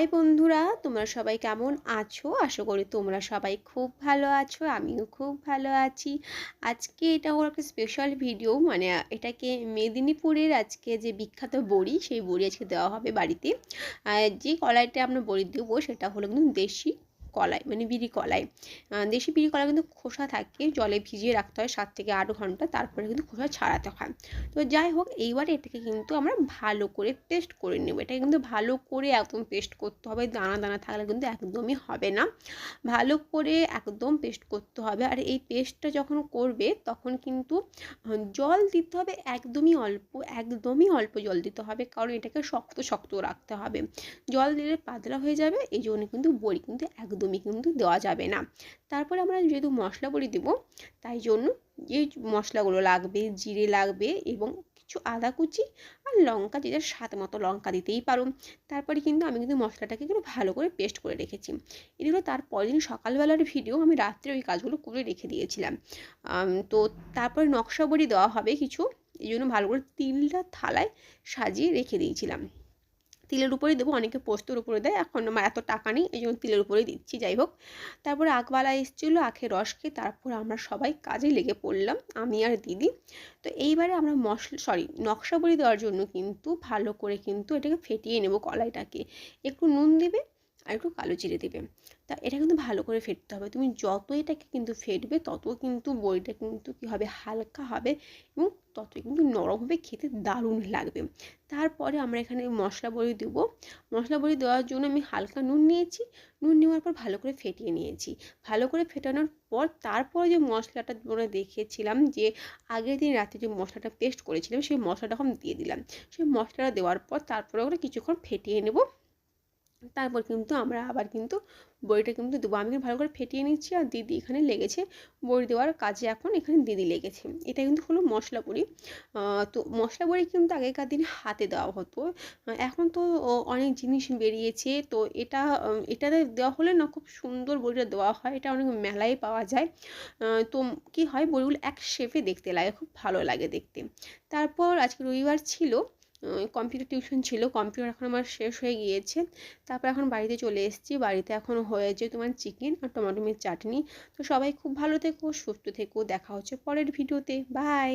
High বন্ধুরা, তোমরা সবাই কেমন আছো? আশা করি তোমরা সবাই খুব ভালো আছো, আমিও খুব ভালো আছি। আজকে এটা ওর একটা স্পেশাল ভিডিও মানে এটাকে মেদিনীপুরের আজকে যে বিখ্যাত বড়ি, সেই বড়ি আজকে দেওয়া হবে বাড়িতে। যে কলাইটা আমরা বড়ি দেবো, সেটা হলো কিন্তু দেশি কলাই মানে বিড়ি কলাই। দেশি বিড়ি কলাই কিন্তু খোসা থাকে, জলে ভিজিয়ে রাখতে হয় সাত থেকে আট ঘণ্টা, তারপরে কিন্তু খোসা ছাড়াতে হয়। তো যাই হোক, এইবারে এটাকে কিন্তু আমরা ভালো করে পেস্ট করে নেব। এটাকে কিন্তু ভালো করে একদম পেস্ট করতে হবে, দানা দানা থাকলে কিন্তু একদমই হবে না। ভালো করে একদম পেস্ট করতে হবে, আর এই পেস্টটা যখন করবে, তখন কিন্তু জল দিতে হবে একদমই অল্প একদমই অল্প জল দিতে হবে, কারণ এটাকে শক্ত শক্ত রাখতে হবে। জল দিলে পাতলা হয়ে যাবে, এই জন্য কিন্তু বড়ি কিন্তু একদম একদমই কিন্তু দেওয়া যাবে না। তারপরে আমরা যেহেতু মশলা বড়ি দেবো, তাই জন্য যে মশলাগুলো লাগবে, জিরে লাগবে এবং কিছু আদা কুচি আর লঙ্কা, যে যার স্বাদ মতো লঙ্কা দিতেই পারো। তারপরে কিন্তু আমি কিন্তু মশলাটাকে একটু ভালো করে পেস্ট করে রেখেছি। এগুলো তারপর দিন সকালবেলার ভিডিও আমি রাত্রে ওই কাজগুলো করে রেখে দিয়েছিলাম। তো তারপরে নকশা বড়ি দেওয়া হবে কিছু, এই জন্য ভালো করে তিলটা থালায় সাজিয়ে রেখে দিয়েছিলাম। তিলের উপরেই দেবো, অনেকে পোস্তর উপরে দেয়, এখন আমার এত টাকা নেই, এই জন্য তিলের উপরেই দিচ্ছি, যাই হোক। তারপরে আখবালা এসেছিল, আখের রস খেয়ে তারপর আমরা সবাই কাজে লেগে পড়লাম, আমি আর দিদি। তো এইবারে আমরা মশলা সরি নকশা বড়ি দেওয়ার জন্য কিন্তু ভালো করে কিন্তু এটাকে ফেটিয়ে নেব কলাইটাকে। একটু নুন দেবে আর একটু কালো জিরে দেবে। তা এটা কিন্তু ভালো করে ফেটতে হবে। তুমি যত এটাকে কিন্তু ফেটবে, তত কিন্তু বড়িটা কিন্তু কী হবে? হালকা হবে এবং ততই কিন্তু নরম হবে, খেতে দারুণ লাগবে। তারপরে আমরা এখানে মশলা বড়ি দেবো। মশলা বড়ি দেওয়ার জন্য আমি হালকা নুন নিয়েছি। নুন নেওয়ার পর ভালো করে ফেটিয়ে নিয়েছি। ভালো করে ফেটানোর পর তারপরে যে মশলাটা আমরা দেখেছিলাম যে আগের দিন রাতে যে মশলাটা পেস্ট করেছিলাম, সেই মশলাটা এখন দিয়ে দিলাম। সেই মশলাটা দেওয়ার পর তারপরে ওরা কিছুক্ষণ ফেটিয়ে নেব। তারপর কিন্তু আমরা আবার কিন্তু বড়িটা কিন্তু দেবো। আমি ভালো করে ফেটিয়ে নিচ্ছি আর দিদি এখানে লেগেছে। বড়ি দেওয়ার কাজে এখন এখানে দিদি লেগেছে। এটা কিন্তু হলো মশলা বড়ি। তো মশলা বড়ি কিন্তু আগেকার দিনে হাতে দেওয়া হতো। এখন তো অনেক জিনিস বেরিয়েছে। তো এটা এটাতে দেওয়া হলে না খুব সুন্দর বড়িটা দেওয়া হয়। এটা অনেক মেলায় পাওয়া যায়। তো কি হয়? বড়িগুলো এক শেপে দেখতে লাগে। খুব ভালো লাগে দেখতে। তারপর আজকে রবিবার ছিল। কম্পিউটার টিউশন ছিল কম্পিউটার এখন আমার শেষ হয়ে গিয়েছে। তারপর এখন বাড়িতে চলে এসেছি। বাড়িতে এখন হয়েছে তোমার চিকেন আর টমেটোমের চাটনি। তো সবাই খুব ভালো থেকো, সুস্থ থেকো। দেখা হচ্ছে পরের ভিডিওতে বাই